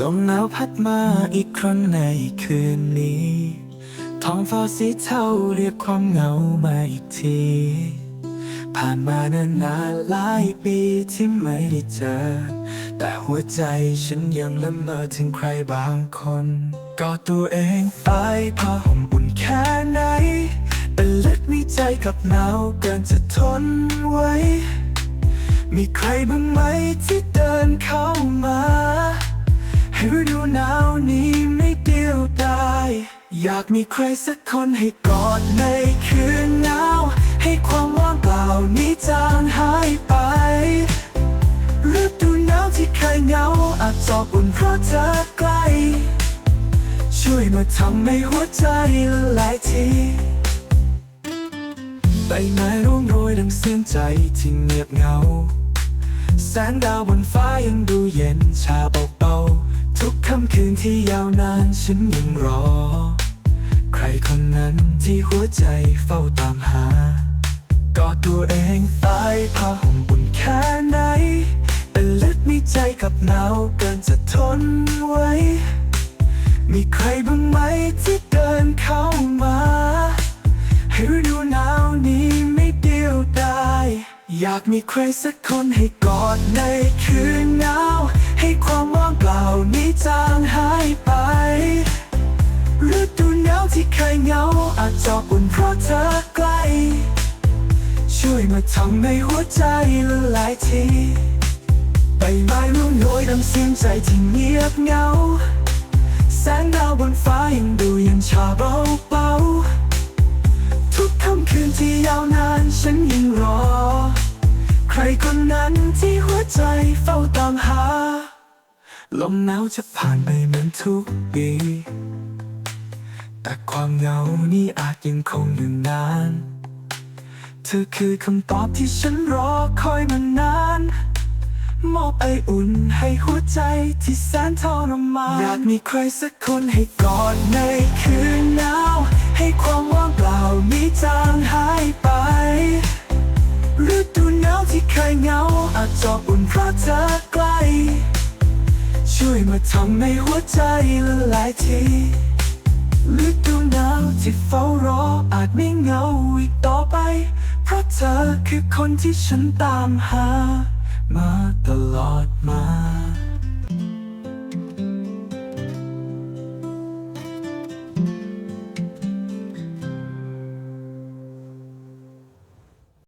ลมหนาวพัดมาอีกครั้งในคืนนี้ ท้องฟ้าสีเทาเรียกความเหงามาอีกที ผ่านมานานนานหลายปีที่ไม่ได้เจอ แต่หัวใจฉันยังละเมอถึงใครบางคนกอดตัวเองไปผ้าห่มอุ่นแค่ไหนเป็นเล็ดมีใจกับหนาวเกินจะทนไว้ มีใครบ้างไหมที่เดินเข้ามา ฤดูหนาวนี้ไม่เดียวดาย อยากมีใครสักคนให้กอดในคืนหนาว ให้ความว่างเปล่านี้จางหายไปฤดูหนาวที่เคยเหงาอาจจอบอุ่นเพราะเธอใกล้ช่วยมาทำให้หัวใจละลายทีใบไม้ร่วงโรยดังเสียงใจที่เงียบเหงา แสงดาวบนฟ้ายังดูเย็นชาเบาๆ คืนที่ยาวนานฉันยังรอ ใครคนนั้นที่หัวใจเฝ้าตามหากอดตัวเองใต้ผ้าห่มอุ่นแค่ไหน เป็นเล็ดมีใจกับหนาวเกินจะทนไว้ มีใครบ้างไหมที่เดินเข้ามาให้ฤดูหนาวนี้ไม่เดียวดายอยากมีใครสักคนให้กอดในคืนหนาว เคยเหงาอาจจอบอุ่นเพราะเธอใกล้ ช่วยมาทำให้หัวใจละลายทีใบไม้ร่วงโรยดังเสียงใจที่เงียบเหงา แสงดาวบนฟ้ายังดูย็นชาเบาๆทุกค่ำคืนที่ยาวนานฉันยังรอ ใครคนนั้นที่หัวใจเฝ้าตามหา ลมหนาวจะผ่านไปเหมือนทุกปี แต่ความเหงานี้อาจยังคงอยู่นาน เธอคือคำตอบที่ฉันรอคอยมานาน มอบไออุ่นให้หัวใจที่แสนทรมานอยากมีใครสักคนให้กอดในคืนหนาว ให้ความว่างเปล่านี้จางหายไปฤดูหนาวที่เคยเหงาอาจจอบอุ่นเพราะเธอใกล้ ช่วยมาทำให้หัวใจละลายที ฤดูหนาวที่เฝ้ารออาจไม่เหงาอีกต่อไป เพราะเธอคือคนที่ฉันตามหา มาตลอดมา